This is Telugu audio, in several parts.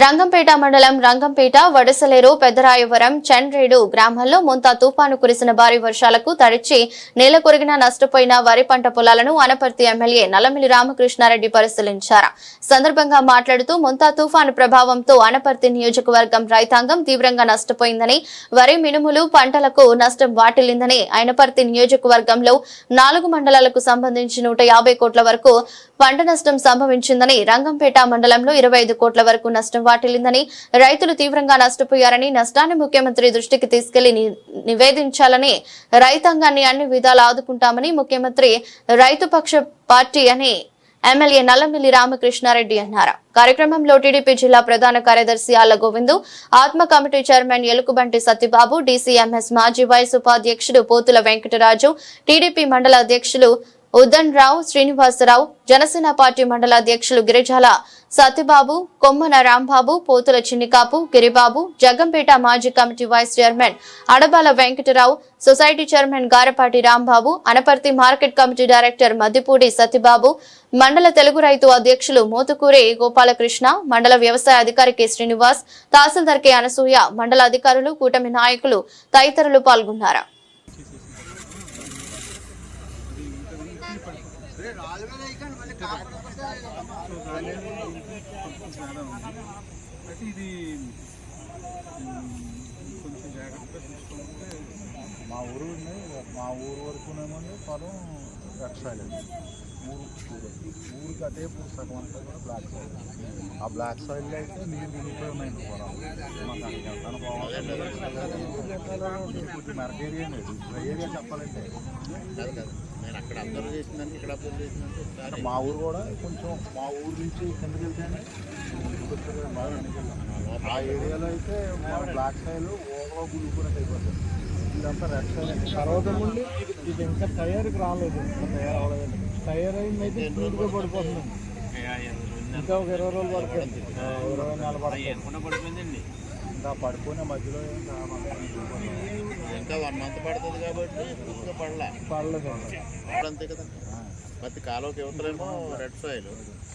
రంగంపేట మండలం రంగంపేట వడసలేరు పెద్దరాయవరం చండ్రేడు గ్రామాల్లో ముంతా తుఫాను కురిసిన భారీ వర్షాలకు తడిచి నేల కొరిగిన నష్టపోయిన వరి పంట పొలాలను అనపర్తి ఎమ్మెల్యే నల్లమిలి రామకృష్ణారెడ్డి పరిశీలించారు. సందర్భంగా మాట్లాడుతూ ముంతా తుఫాను ప్రభావంతో అనపర్తి నియోజకవర్గం రైతాంగం తీవ్రంగా నష్టపోయిందని వరి మినుములు పంటలకు నష్టం వాటిల్లిందని అయినపర్తి నియోజకవర్గంలో నాలుగు మండలాలకు సంబంధించి నూట యాభై కోట్ల వరకు పంట నష్టం సంభవించిందని రంగంపేట మండలంలో ఇరవై ఐదు కోట్ల వరకు నష్టం వాటిల్లిందని రైతులు తీవ్రంగా నష్టపోయారని నష్టాన్ని ముఖ్యమంత్రి దృష్టికి తీసుకెళ్ళి నివేదించాలని రైతాంగాన్ని అన్ని విధాలు ఆదుకుంటామని ముఖ్యమంత్రి రైతుపక్ష పార్టీ అని ఎమ్మెల్యే నల్లమిల్లి రామకృష్ణారెడ్డి అన్నారు. కార్యక్రమంలో టీడీపీ జిల్లా ప్రధాన కార్యదర్శి Alla Govindu ATMA committee chairman Elukubanti Satyababu DCMS మాజీ వైస్ ఉపాధ్యక్షుడు పోతుల వెంకటరాజు టీడీపీ మండల అధ్యక్షులు ఉదన్ రావు శ్రీనివాసరావు జనసేన పార్టీ మండల అధ్యక్షులు గిరిజాల సత్యబాబు కొమ్మన రాంబాబు పోతుల చిన్నికాపు గిరిబాబు జగంపేట మాజీ committee vice chairman Adabala Venkatarao society chairman Garapati Rambabu Anaparthi market committee director Maddipudi Satyababu మండల తెలుగు రైతు అధ్యక్షులు మోతుకూరి గోపాలకృష్ణ మండల వ్యవసాయ అధికారి కె శ్రీనివాస్ తహసీల్దార్ కె అనసూయ మండల అధికారులు కూటమి నాయకులు తదితరులు పాల్గొన్నారు. అయితే ఇది కొంచెం జాగ్రత్తగా చూసుకుంటే మా ఊరు ఉన్నాయి మా ఊరు వరకునేమో పొలం వ్యవసాయం. ఊరు ఊరు. ఊరికి ఇప్పుడు సగం అంతా కూడా బ్లాక్ సాయిల్ ఆ బ్లాక్ సాయిల్ అయితే నీరు నిండిపోయి ఉన్నాయండి పొలం మాకు వెళ్తాను బాగుంటుంది కొంచెం మెరక ఏరియా చెప్పాలంటే. నేను అక్కడ అబ్జర్వ్ చేసిందానికి ఇక్కడ అబ్జర్వ్ ఒకసారి. మా ఊరు కూడా కొంచెం మా ఊరు నుంచి కిందకి వెళ్తేనే. ఆ ఏరియాలో అయితే మా బ్లాక్ సాయిల్ ఓవర్ గుడుకున్నట్టు అయిపోతుంది ఇదంతా రెడ్ సాయిల్ తర్వాత నుండి ఇది ఇది ఇంకా టైర్కి రాలేదు. ఇంకా తయారు అవ్వలేదు టైర్ అయిందైతే స్పీడ్గా పడిపోతుందండి ఇంకా ఒక ఇరవై రోజులు పడుతుంది. ఆ, ఇరవై నెలలు పడుతుంది. ఇంకా పడుకునే మధ్యలో ఇంకా వన్ మంత్ పడుతుంది కాబట్టి ఇంకా పడలా. ఇప్పుడు అంతే కదా. ప్రతి కాలువకి యువతలేమో రెడ్ సాయిల్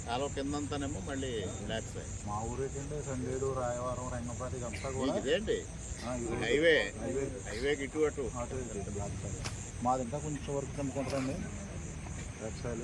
కాలువ కిందంతానేమో మళ్ళీ బ్లాక్ సాయిల్ మా ఊరు ఏంటంటే సండేడు రాయవరం రంగంపేట ఇదంతా కూడా ఇదేంటి? హైవే. హైవే. హైవేకి ఇటు అటు. బ్లాక్ సైడ్ మాది ఇంకా కొంచెం వరకు కనుక్కుంటారండి రెడ్ సైడ్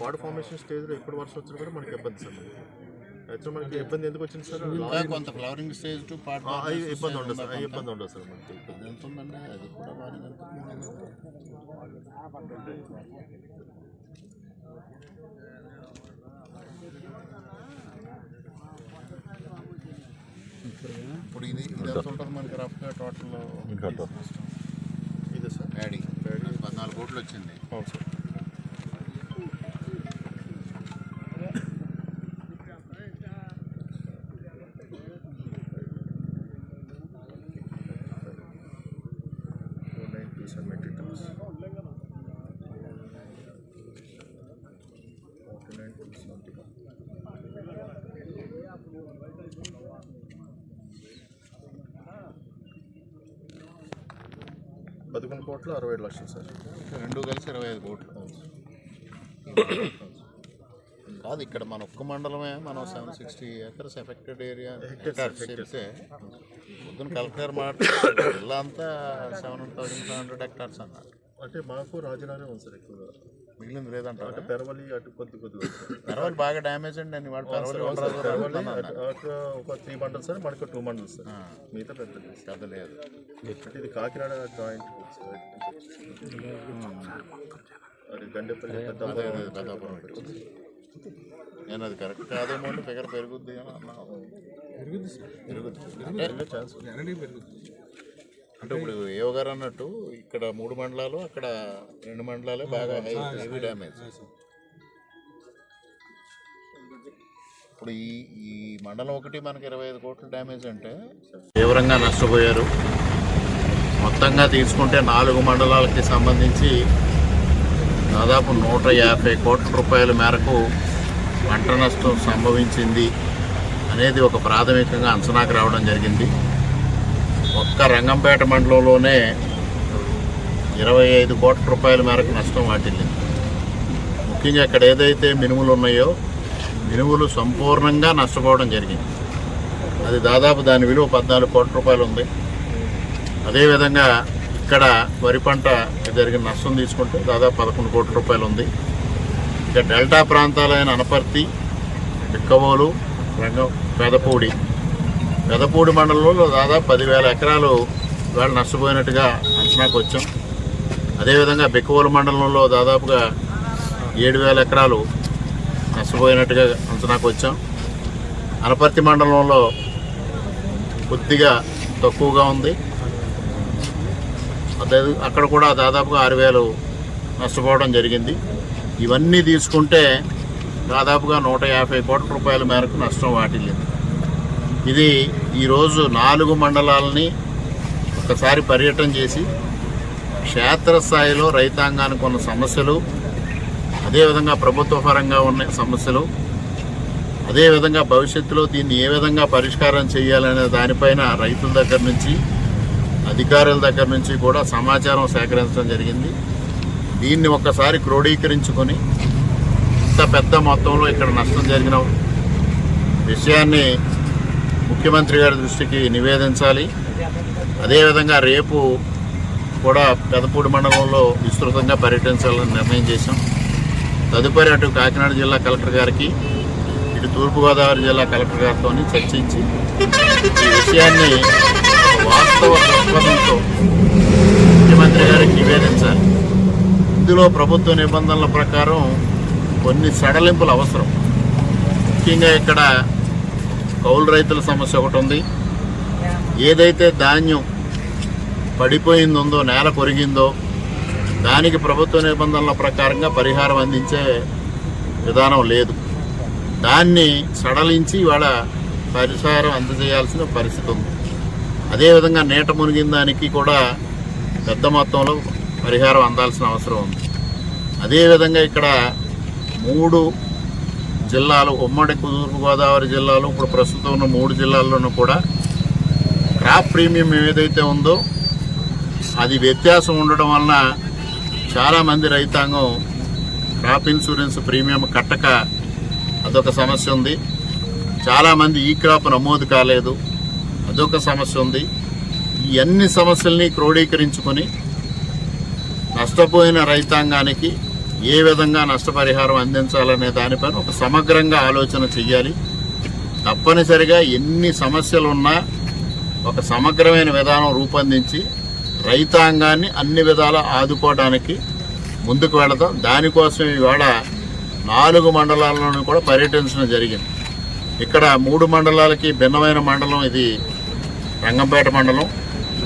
పాడ్ ఫార్మేషన్ స్టేజ్లో ఎప్పుడు వర్షం వచ్చినా కూడా మనకి ఇబ్బంది సార్ యాక్చువల్ మనకి ఇబ్బంది ఎందుకు వచ్చింది సార్? కొంత ఫ్లవరింగ్ స్టేజ్ టు పార్ట్ ఇబ్బంది ఉండదు సార్ ఇబ్బంది ఉండదు సార్ మనకి. ఎంత ఉందండి? అది కూడా. ఇప్పుడు ఇది ఇది ఎంత ఉంటుంది మనకి రఫ్గా టోటల్ ఇదే సార్ యాడీ పద్నాలుగు కోట్లు వచ్చింది. అవును సార్. కోట్లు అరవై ఏడు లక్షలు సార్. రెండు కలిసి ఇరవై ఐదు కోట్లు. కాదు ఇక్కడ మన ఒక్క మండలమే మనం seven sixty acres affected area చెప్తే పొద్దున కలెక్టర్ మాట జిల్లా అంతా seven thousand five hundred hectares అన్నారు. అంటే మాకు రాజీనామే ఉంది సార్ ఎక్కువగా. మిగిలింది లేదంటారు? అంటే పెరవలి అటు కొద్ది కొద్దిగా. పర్వాలేదు బాగా డ్యామేజ్ అండి అని సార్. పెరవలి ఉండరాదు అటు ఒక త్రీ మండల్స్ సార్ మనకి టూ మండల్స్ సార్. మిగతా పెద్దది పెద్ద లేదు. అంటే ఇది కాకినాడ జాయింట్ సార్. అది గండేపల్లి పెద్ద పెద్దాపురం నేను అది కరెక్ట్ కాదేమో అంటే ఫిగర్ పెరుగుద్ది అని అన్నావు పెరుగుద్ది అంటే ఛాన్స్ అంటే ఇప్పుడు ఏవో గారు అన్నట్టు ఇక్కడ మూడు మండలాలు అక్కడ రెండు మండలాలే బాగా హెవీ డ్యామేజ్. ఇప్పుడు ఈ ఈ మండలం ఒకటి మనకి ఇరవై ఐదు కోట్ల డ్యామేజ్ అంటే తీవ్రంగా నష్టపోయారు. మొత్తంగా తీసుకుంటే నాలుగు మండలాలకి సంబంధించి దాదాపు నూట యాభై కోట్ల రూపాయల మేరకు పంట నష్టం సంభవించింది అనేది ఒక ప్రాథమికంగా అంచనాకు రావడం జరిగింది. ఒక్క రంగంపేట మండలంలోనే ఇరవై ఐదు కోట్ల రూపాయల మేరకు నష్టం వాటిల్లింది. ముఖ్యంగా ఇక్కడ ఏదైతే మినుములు ఉన్నాయో మినుములు సంపూర్ణంగా నష్టపోవడం జరిగింది. అది దాదాపు దాని విలువ పద్నాలుగు కోట్ల రూపాయలు ఉంది. అదేవిధంగా ఇక్కడ వరి పంట జరిగిన నష్టం తీసుకుంటే దాదాపు పదకొండు కోట్ల రూపాయలు ఉంది. ఇక డెల్టా ప్రాంతాలైన అనపర్తి బిక్కవోలు రంగం పెదపూడి పెదపూడి మండలంలో దాదాపు పదివేల ఎకరాలు వేళ నష్టపోయినట్టుగా అంచనాకు వచ్చాం. అదేవిధంగా బిక్కవోలు మండలంలో దాదాపుగా ఏడు వేల ఎకరాలు నష్టపోయినట్టుగా అంచనాకు వచ్చాం. అనపర్తి మండలంలో కొద్దిగా తక్కువగా ఉంది. అదే అక్కడ కూడా దాదాపుగా ఆరు వేలు నష్టపోవడం జరిగింది. ఇవన్నీ తీసుకుంటే దాదాపుగా నూట యాభై కోట్ల రూపాయల మేరకు నష్టం వాటిల్లింది. ఇది ఈరోజు నాలుగు మండలాలని ఒకసారి పర్యటన చేసి క్షేత్రస్థాయిలో రైతాంగానికి ఉన్న సమస్యలు అదేవిధంగా ప్రభుత్వ పరంగా ఉన్న సమస్యలు అదేవిధంగా భవిష్యత్తులో దీన్ని ఏ విధంగా పరిష్కారం చేయాలనే దానిపైన రైతుల దగ్గర నుంచి అధికారుల దగ్గర నుంచి కూడా సమాచారం సేకరించడం జరిగింది. దీన్ని ఒక్కసారి క్రోడీకరించుకొని ఇంత పెద్ద మొత్తంలో ఇక్కడ నష్టం జరిగిన విషయాన్ని ముఖ్యమంత్రి గారి దృష్టికి నివేదించాలి. అదేవిధంగా రేపు కూడా పెదపూడి మండలంలో విస్తృతంగా పర్యటించాలని నిర్ణయం చేశాం. తదుపరి అటు కాకినాడ జిల్లా కలెక్టర్ గారికి ఇటు తూర్పుగోదావరి జిల్లా కలెక్టర్ గారితో చర్చించి ఈ విషయాన్ని వాస్తవ దృక్పథంతో ముఖ్యమంత్రి గారికి నివేదించాలి. ఇందులో ప్రభుత్వ నిబంధనల ప్రకారం కొన్ని సడలింపులు అవసరం. ముఖ్యంగా ఇక్కడ కౌలు రైతుల సమస్య ఒకటి ఉంది. ఏదైతే ధాన్యం పడిపోయిందో ఉందో నేల కొరిగిందో దానికి ప్రభుత్వ నిబంధనల ప్రకారంగా పరిహారం అందించే విధానం లేదు. దాన్ని సడలించి ఇవాళ పరిహారం అందజేయాల్సిన పరిస్థితి ఉంది. అదేవిధంగా నీట మునిగిన దానికి కూడా పెద్ద మొత్తంలో పరిహారం అందాల్సిన అవసరం ఉంది. అదేవిధంగా ఇక్కడ మూడు జిల్లాలు ఉమ్మడి తూర్పుగోదావరి జిల్లాలో ఇప్పుడు ప్రస్తుతం ఉన్న మూడు జిల్లాల్లోనూ కూడా క్రాప్ ప్రీమియం ఏదైతే ఉందో అది వ్యత్యాసం ఉండడం వలన చాలామంది రైతాంగం క్రాప్ ఇన్సూరెన్స్ ప్రీమియం కట్టక అదొక సమస్య ఉంది. చాలామంది ఈ క్రాప్ నమోదు కాలేదు. అదొక సమస్య ఉంది. ఈ అన్ని సమస్యల్ని క్రోడీకరించుకొని నష్టపోయిన రైతాంగానికి ఏ విధంగా నష్టపరిహారం అందించాలనే దానిపైన ఒక సమగ్రంగా ఆలోచన చెయ్యాలి. తప్పనిసరిగా ఎన్ని సమస్యలు ఉన్నా ఒక సమగ్రమైన విధానం రూపొందించి రైతాంగాన్ని అన్ని విధాలా ఆదుకోవడానికి ముందుకు వెళతాం దానికోసం ఈవేళ నాలుగు మండలాలను కూడా పర్యటించడం జరిగింది. ఇక్కడ మూడు మండలాలకి భిన్నమైన మండలం ఇది రంగంపేట మండలం.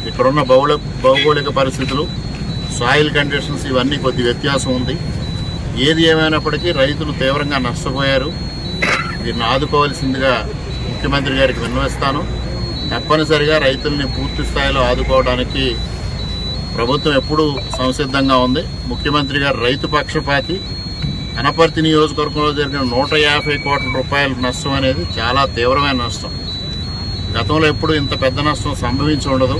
ఇక్కడున్న భౌగోళ భౌగోళిక పరిస్థితులు సాయిల్ కండిషన్స్ ఇవన్నీ కొద్ది వ్యత్యాసం ఉంది. ఏది ఏమైనప్పటికీ రైతులు తీవ్రంగా నష్టపోయారు. దీన్ని ఆదుకోవాల్సిందిగా ముఖ్యమంత్రి గారికి విన్నవిస్తాను. తప్పనిసరిగా రైతుల్ని పూర్తి స్థాయిలో ఆదుకోవడానికి ప్రభుత్వం ఎప్పుడూ సంసిద్ధంగా ఉంది. ముఖ్యమంత్రి గారు రైతు పక్షపాతి. అనపర్తి నియోజకవర్గంలో జరిగిన నూట యాభై కోట్ల రూపాయల నష్టం అనేది చాలా తీవ్రమైన నష్టం. గతంలో ఎప్పుడు ఇంత పెద్ద నష్టం సంభవించి ఉండదు.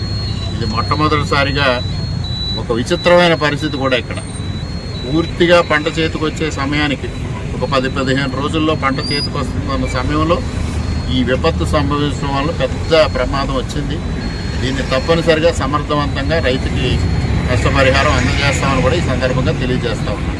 ఇది మొట్టమొదటిసారిగా ఒక విచిత్రమైన పరిస్థితి కూడా ఇక్కడ. పూర్తిగా పంట చేతికి వచ్చే సమయానికి ఒక పది పదిహేను రోజుల్లో పంట చేతికి వస్తున్న సమయంలో ఈ విపత్తు సంభవించడం వల్ల పెద్ద ప్రమాదం వచ్చింది. దీన్ని తప్పనిసరిగా సమర్థవంతంగా రైతుకి నష్టపరిహారం అందజేస్తామని కూడా ఈ సందర్భంగా తెలియజేస్తా ఉన్నాను